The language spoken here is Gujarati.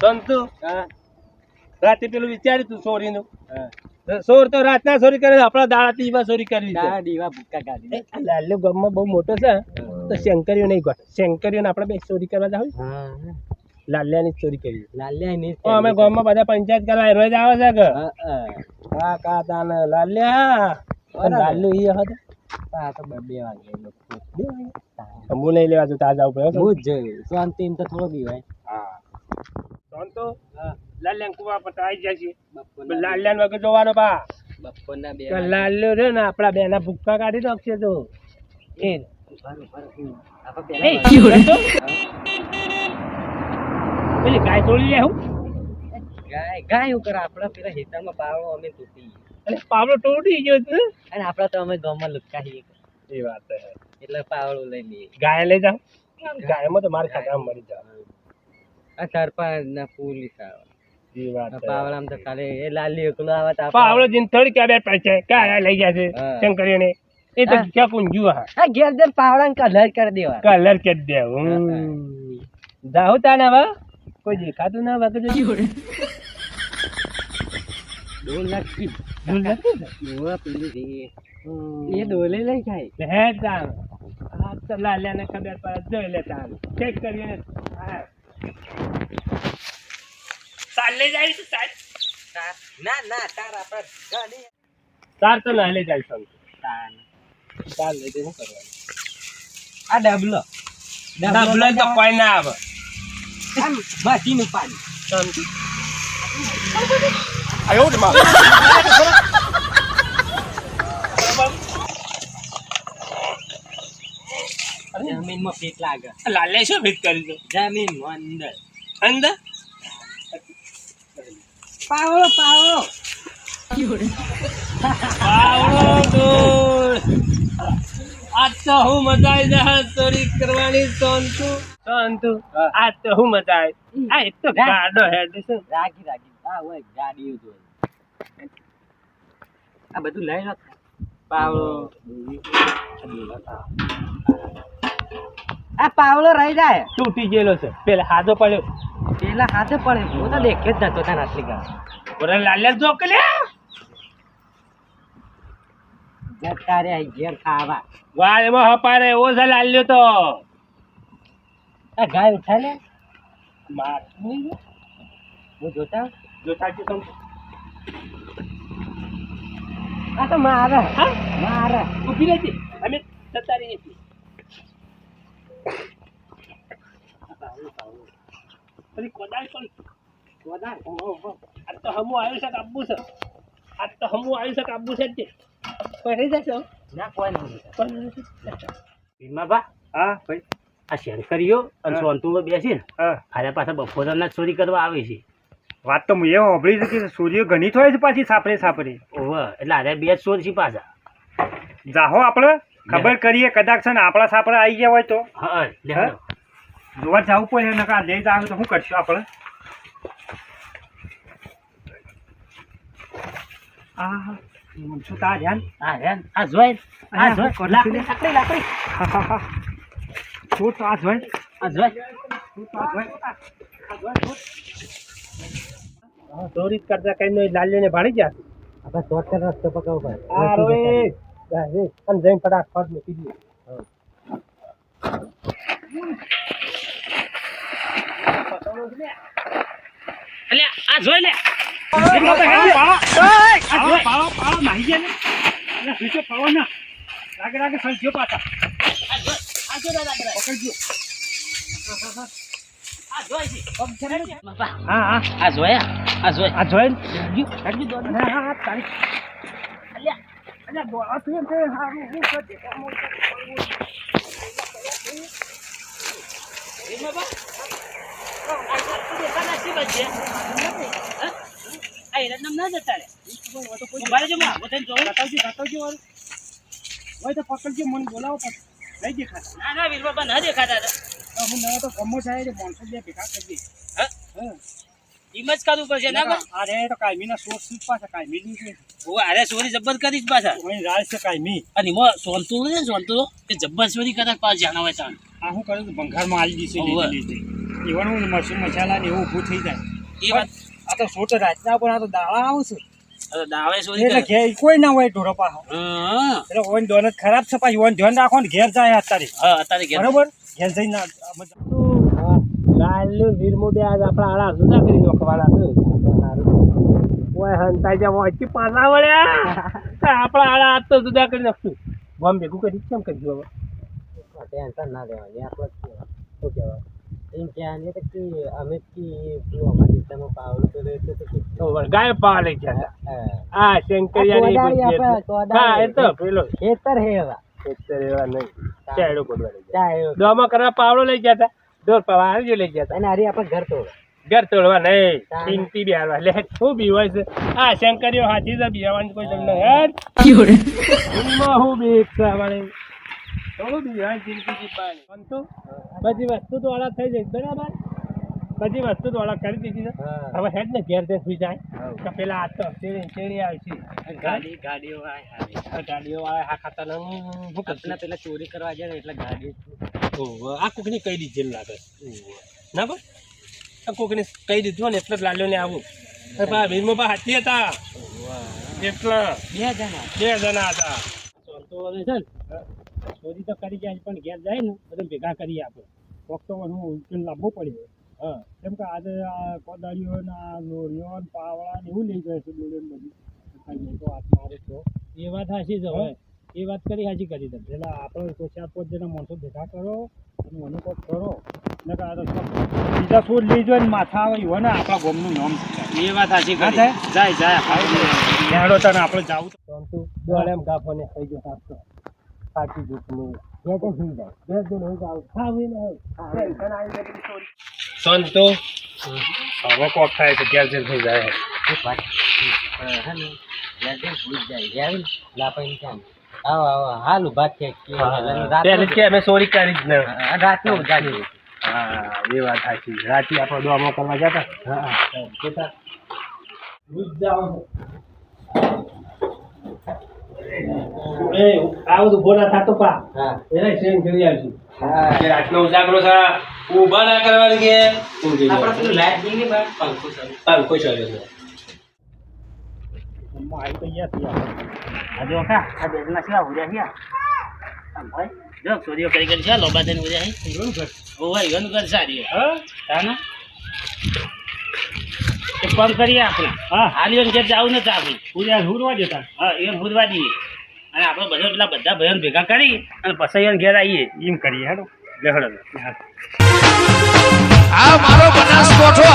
સંતુ? રાતે પેલું વિચાર્યું તું ચોરીનું સોર તો રાતના ચોરી કરે આપણા દાડા દીવા ચોરી કરવી દીવા ભૂક્કા કાઢી લાલ્યો ગામમાં બહુ મોટો છે તો શંકરીઓ નહીં ગોઠ શંકરીઓ આપણે બે ચોરી કરવા જાવ? હા લાલ્યાની ચોરી કરી લાલ્યાની અમે ગામમાં બધા પંચાયત કરવા રોજ આવે છે કે? હા હા. કા તાને લાલ્યા. લાલુ લાલ્યો ઈ હતો આ તો બે બે વાગે બે વાગે. હું નહીં લેવા જો તાજા ઉપર હું જ શાંતિ તો થોડો બીવાય હા. તો લાલ્યા કુવા પર આવી જાય છે. લાલ્યાન વગર જોવાનો બા. બપોરના બે લાલ્યો છે ને આપણા બેના ભૂક્કા કાઢી નાખશે તો. એ. પેલી ગાય તોડી લે હું. ગાય ગાય કરે આપણા પેલા ખેતરમાં પાવડો અમે તૂટી અને પાવડો તોડી ગયો છે. અને આપણા તો અમે ગામમાં લુકા છીએ. એ વાત છે. એટલે પાવડો લઈ લઈએ. ગાય લઈ જાઓ ગાયમાં તો મારે ખાતા મરી જાવ આ સરપંચ ના પોલીસ આવે. પાવડામાં તો ખાલી એ લાલી એકલો આવે તો પાવડો જીન થોડી ક્યાં બે પડશે ક્યાં લઈ ગયા છે શંકરીને એ તો હા. ક્યાં કુંજુ હા ઘેર જઈને પાવડાને કલર કરી દેવા કલર કે દે. હા. તાને હવે? કોઈ દેખાતું ના વગર ડોલ નાખી? પેલી એ ડોલે લઈ જાય હે તાન આ તો લાલ્યાને ખબર પડે. જોઈ લે તાન ચેક કરીને હા. તાર જાય છે તાર ના ના તાર આપણા ગાડી તાર તો ના લઈ જાય સંત તાર તાર લઈ જઈને કરવાનું આ ડબલો. ડબલો તો કોઈ ના આવે. આમ માટીનું પાણી સંત આયો ઉઠમાં જમીનમાં ફીટ લાગે. લાલે શું ભીત કરી દો? જમીન અંદર. અંદર? પાવડો પાવડો પાવડો ડોળ. આજ તો હું મજા આવી ચોરી કરવાની સંતુ હા. આજ તો હું મજા આવી આ એક તો. ગાડો હેડ છે. રાખી રાખી આ હોય ગાડીઓ જો આ બધું લઈ લો પાવડો આ પાવલો રહી જાય. તૂટી ગયેલો છે. પેલા હાથો પડ્યો. પેલા હાથે પડે હું તો દેખે જ નતો ત્યાં આટલી ગયા ઓરે લાલે જો કે લે જતા ઘેર ખાવા. વાળ એમાં હપારે એવો છે લાલ્યો તો. આ ગાય ઉઠાય ને. માર. હું જોતા? જોતા છે. સંતુ આ તો મારે. હા? મારે. ઊભી અમે જતા રહીએ છીએ. પેલી કોદાળ પડી કોદાળ. આજ તો હમું આવ્યું છે કાપવું છે. આજ તો હમું આવ્યું છે કાપવું છે જ પહેરી જશો? ના કોઈ નહીં ભીમાબા હા ભાઈ. આ શંકરીઓ અને. સોનતુમાં બેસી ને હા. હારે પાછા બપોરના ચોરી કરવા આવે છે. વાત તો મેં સાંભળી છે કે સૂર્ય ઘણી થાય છે પાછી સાપરે સાપરે ઓવે એટલે હારે બે જ ચોર છે પાછા. જાહો આપણે. ખબર કરીએ કદાચ છે ને આપણા સાપડા આવી ગયા હોય તો. હા હા? જોવા જવું પડે નકા લઈ જાવ તો શું કરશું આપણે? આ શું તા ધ્યાન. આ હેન આ જોઈ આ આ જોઈ. લાકડી લાકડી શું તો આ જોઈ? આ જોઈ. શું તો આ જોઈ? ચોરી કરતા કઈ નો લાલ્યો ને ભાડી ગયા આપણે શોર્ટકટ રસ્તો પકડવો પડે. આ રોય અને જઈને ફટાફટ મૂકી દઈએ એટલે આ જોઈ લે. આ હા. આ જોયા આ જોઈ. આ જોઈ હેડજો હા હા તારી. અલ્યા દોડા તું તે હારું હું કરજે ભીમાબા, આ સાચું દેખાના શી બચે? હા? આ એરંડમ ના જતા રે. રહેજો, હું આગો થઈને જોઉં. બતાવજો બતાવજો વાળું હોય તો પકડજો મને બોલાવો પછી નહીં દેખાતા ના ના વીરબાબા ના દેખાતા હું નવા તો થાય માણસો બે ભેગા કરીએ હા? હા એમ જ કરવું પડશે ના અરે તો કાયમીના સોર જ પાછા કાયમી ની છે ઓ અરે ચોરી જબ્બર કરી જ પાછા. ઓય રાજ છે કાયમી અને મો સોનતું ને સોનતું કે જબ્બર સોરી કરે પાછ જાણ હોય તાણ. આ શું કરું બંગારમાં આલી હોવે. લીધી ઈવાનું મરચું મસાલા ને એવું ઊભું થઈ જાય. એ વાત આ તો સોટ રાતના પણ આ તો દાળા આવશે. દાવે ચોરી એટલે ઘેર કોઈ ના હોય ઢોરો પાહો હા. એટલે ઓન દોન ખરાબ છે પાછી ઓન ધ્યાન રાખો ને ઘેર જાય અત્યારે. હા અત્યારે ઘેર બરોબર? ઘેર જઈને આ- આ બધા- લાલ વીરમો બે આજ આપણા આળા જુદા કરી નોખવાના છે. ઓય હંતાઈ જા વાંચી પાના વળ્યા આપણા આળા આજ તો જુદા કરી નાખશું. બોમ ભેગું કરી કેમ કરી હવે? ટેન્શન ના લેવાની આપણે શું કહેવાય? એમ કહેવાની તો કે અમે કે પેલું અમારા દિશામાં પાવડો કર્યો છે તો કે વળગાય લઈ ગયા હા. આ શંકરિયાની. હા એ તો પેલો. ખેતર હેવા ખેતર એવા નહીં. ચાયડો કોડવા લઈ દોમાં કરવા પાવડો લઈ ગયા હતા. દોર પાવા આવી લઈ જતા અને હારી આપણે ઘર તોડ ઘર તોડવા નહીં. ચિંતી બિહારવા લે શું બીવાય છે. આ શંકરીઓ હાથી છે બિહાવાની કોઈ તમને હેડ. હું બી ખાવાની થોડું બિહાય ચિંતી પાણી પણ તો બધી વસ્તુ તો અલગ થઈ જાય. બરાબર? બધી વસ્તુ તો અલગ કરી દીધી છે. હવે હેડ ને ઘેર ઘેર સુઈ જાય. તો પેલા આ તો શેરી શેરી આવશે ગાડી ગાડીઓ આવે. ગાડીઓ આવે આ ખાતા હું શું પેલા ચોરી કરવા જાય એટલે ગાડી આ કોકની કહી દીધેલું લાગે ના બસ આ કોકને કહી દીધું ને એટલે જ લાલ્યો ને આવું. ભાઈ બા ભીમો બા હાથી હતા. એટલા. બે જણા. બે જણા હતા. તો હવે છે ને ચોરી તો કરી જાય પણ ઘેર જાય ને બધા ભેગા કરી આપો કોક તો હું ઉકેલ લાવવો પડી હા કેમ કે આજે આ કોદાળીઓ ને આ લોરીઓ ને પાવડા ને એવું લઈ જાય છે ને બધું. ખાઈ તો હાથ મારે તો એ વાત હાચી છે હવે એ વાત કરી હાજી કરી દે પેલા આપણે તો ચાર પાંચ જણા માણસો ભેગા કરો અને મને કોક કરો. નકર આ તો બીજા શું લઈ જાય ને માથા આવે ને આપણા ગોમનું નામ એ વાત હાચી કરી. જાય જાય હેડો તને આપણે જાવું તો પરંતુ દોડે એમ ગાફો ને થઈ ગયો સાચો. સાચી જૂઠનું બે તો થઈ જાય. બે દિન હોય જાવ ખાવી ને સંતો હવે કોક થાય છે ઘેર ઘેર થઈ જાય. રાતે આપણે દોમો કરવા જતા એ આવું તો બોલા થતો પા. હા. એને સેન કરી આવશું હા. કે રાતનો ઉજાગરો છે ઊભા ના કરવાની કે આપણે પેલું લાઈટ જઈને બાર? પંખો ચાલુ. પંખો ચાલ્યો છે. આવી તો યાર થયા. આ જો આ બેગના છે ઉડ્યા છે આમ ભાઈ જો કરી કરી છે લોબા થઈને ઉડ્યા છે. ઘર. ઓ ભાઈ ગન કર સારી હા? તાને? એક કામ કરીએ આપણે. હા. આલિયન ઘેર જવું નથી આપણે. પૂજા હુરવા જતા. હા એ ભૂતવા દઈએ અને આપણે બધા પેલા બધા ભાઈઓને ભેગા કરી અને પછી ઘેર આવીએ. એમ કરીએ હેડો. લેહડો આ મારો બનાસકોઠો